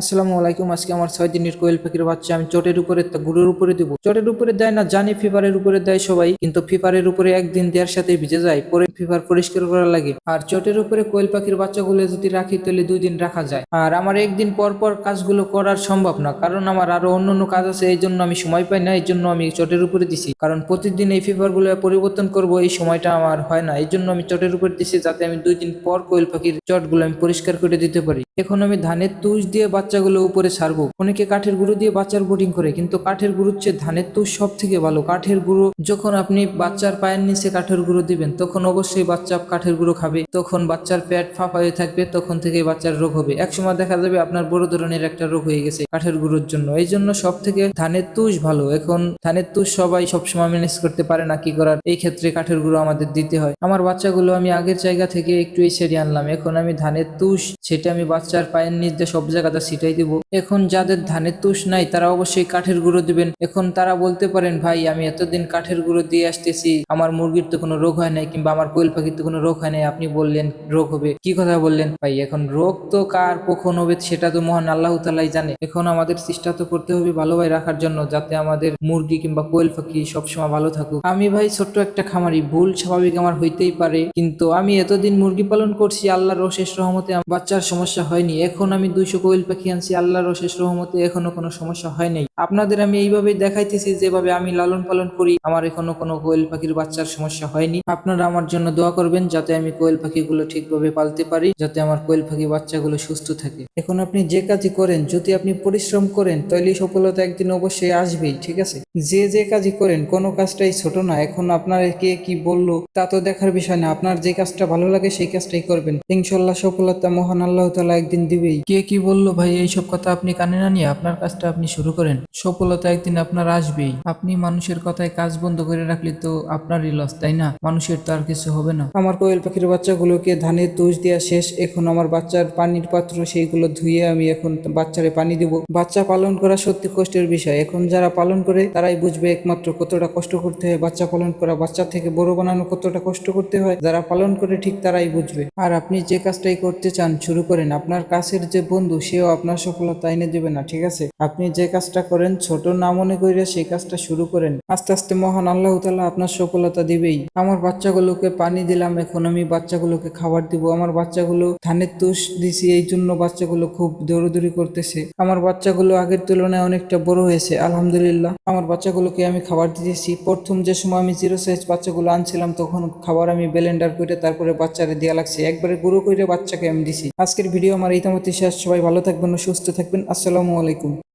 আসসালামু আলাইকুম, আজকে আমার ছয় দিনের কোয়েল পাখির বাচ্চা, আমি চটের উপরে গুঁড়োর উপরে দেবো। চটের উপরে দেয় না, জানি ফিফারের উপরে দেয় সবাই, কিন্তু ফিফারের উপরে একদিন দেওয়ার সাথে ভিজে যায়, পরে ফিফার পরিষ্কার করা লাগে। আর চটের উপরে কোয়েল পাখির বাচ্চাগুলো যদি রাখি, তাহলে দুই দিন রাখা যায়। আর আমার একদিন পর পর কাজগুলো করার সম্ভব না, কারণ আমার আরও অন্য অন্য কাজ আছে, এই জন্য আমি সময় পাই না, এই জন্য আমি চটের উপরে দিছি। কারণ প্রতিদিন এই ফিফারগুলো পরিবর্তন করব, এই সময়টা আমার হয় না, এই জন্য আমি চটের উপরে দিছি, যাতে আমি দুই দিন পর কোয়েল পাখির চটগুলো আমি পরিষ্কার করে দিতে পারি। এখন আমি ধানের তুষ দিয়ে বাচ্চাগুলো উপরে ছাড়বো অনেকে কাঠের গুঁড়ো দিয়ে বাচ্চার বোটিং করে, কিন্তু কাঠের গুঁড়োর চেয়ে ধানের তুষ সব থেকে ভালো। কাঠের গুঁড়ো যখন আপনি বাচ্চার পায়ের নিচে কাঠের গুঁড়ো দিবেন, তখন অবশ্যই বাচ্চা কাঠের গুঁড়ো খাবে। তখন বাচ্চার পেট ফাঁপা হয়ে থাকবে, তখন থেকে বাচ্চার রোগ হবে। একসময় দেখা যাবে আপনার বড় ধরনের একটা রোগ হয়ে গেছে কাঠের গুঁড়োর জন্য। এই জন্য সব থেকে ধানের তুষ ভালো। এখন ধানের তুষ সবাই সবসময় ম্যানেজ করতে পারে না, কি করার? এই ক্ষেত্রে কাঠের গুঁড়ো আমাদের দিতে হয়। আমার বাচ্চাগুলো আমি আগের জায়গা থেকে একটু ছেড়ে আনলাম। এখন আমি ধানের তুষ সেটা আমি বাচ্চার পায়ের নিচ দিয়ে সব জায়গাতে ছিটাই দিব। এখন যাদের ধানের তুষ নাই, তারা অবশ্যই কাঠের গুঁড়ো দিবেন। এখন তারা বলতে পারেন, ভাই, আমি এতদিন কাঠের গুঁড়ো দিয়ে আসতেছি, আমার মুরগির তো কোনো রোগ হয় নাই কিংবা আমার কোয়েল পাখির তো কোনো রোগ হয় নাই। আপনি বললেন, রোগ হবে? কি কথা বললেন? ভাই, এখন রোগ তো কার কখন হবে সেটা তো মহান আল্লাহ তালাই জানে। এখন আমাদের চেষ্টা তো করতে হবে ভালোভাবে রাখার জন্য, যাতে আমাদের মুরগি কিংবা কোয়েল পাখি সবসময় ভালো থাকুক। আমি ভাই, ছোট্ট একটা খামারি, ভুল স্বাভাবিক আমার হইতেই পারে। কিন্তু আমি এতদিন মুরগি পালন করছি, আল্লাহর অশেষ রহমতে বাচ্চার সমস্যা হয়নি। এখন আমি দুইশো কোয়েল পাখি আনছি, আল্লাহর অশেষ রহমতে এখনও কোনো সমস্যা হয় নাই। আপনাদের আমি এইভাবে দেখাইতেছি, যেভাবে আমি লালন পালন করি, আমার এখনও কোনো কোয়েল পাখির বাচ্চার সমস্যা হয়নি। আপনারা আমার জন্য দোয়া করবেন, যাতে আমি কোয়েল পাখিগুলো ঠিকভাবে পালতে পারি, যাতে আমার কোয়েল পাখি বাচ্চাগুলো সুস্থ থাকে। এখন আপনি যে কাজই করেন, যদি আপনি পরিশ্রম করেন তাহলে সফলতা একদিন অবশ্যই আসবেই, ঠিক আছে? যে যে কাজই করেন, কোনো কাজটাই ছোট না। এখন আপনার কে কি বলল, তা তো দেখার বিষয় না। আপনার যে কাজটা ভালো লাগে, সেই কাজটাই করবেন। ইনশাল্লাহ সফলতা মহান আল্লাহ তালা একদিন দিবেই। কে কি বলল, ভাই, এইসব কথা আপনি কানে না নিয়ে আপনার কাজটা আপনি শুরু করেন। সফলতা একদিন আপনার আসবেই। আপনি মানুষের কথায় কাজ বন্ধ করে রাখলে তো আপনারই লস তাই না? মানুষের তো আর কিছু হবে না। আমার কোয়েল পাখির বাচ্চাগুলোকে ধানের তুষ দেওয়া শেষ। এখন আমার বাচ্চার পানির পাত্র সেইগুলো ধুয়ে আমি এখন বাচ্চারে পানি দিব। বাচ্চা পালন করা সত্যি কষ্টের বিষয়। এখন যারা পালন করে, তারাই বুঝবে একমাত্র কতটা কষ্ট করতে হয়। বাচ্চা পালন করা, বাচ্চা থেকে বড় বানানো কতটা কষ্ট করতে হয়। যারা পালন করে, ঠিক তারাই বুঝবে। আর আপনি যে কাজটাই করতে চান, শুরু করেন। আপনার কাছের যে বন্ধু, সেও আপনার সফলতা এনে দেবে না, ঠিক আছে? আপনি যে কাজটা করেন, ছোট না মনে করে সেই কাজটা শুরু করেন। আস্তে আস্তে মহান আল্লাহ তালা আপনার সফলতা দিবেই। আমার বাচ্চাগুলোকে পানি দিলাম, এখন আমি বাচ্চাগুলোকে খাবার দিব। আমার বাচ্চাগুলো ধানের তুষ দিছি এই জন্য বাচ্চাগুলো খুব দৌড়দৌড়ি করতেছে। আমার বাচ্চাগুলো আগের তুলনায় অনেকটা বড় হয়েছে, আলহামদুলিল্লাহ। আমার বাচ্চাগুলোকে আমি খাবার দিয়েছি প্রথম যে সময় আমি জিরো সাইজ বাচ্চাগুলো আনছিলাম, তখন খাবার আমি ব্লেন্ডার করে তারপরে বাচ্চারে দেওয়া লাগছে। একবারে গুঁড়ো করে বাচ্চাকে আমি দিছি। আজকের ভিডিও আমার এই তেমন শেষ। সবাই ভালো থাকবেন সুস্থ থাকবেন। আসসালামু আলাইকুম।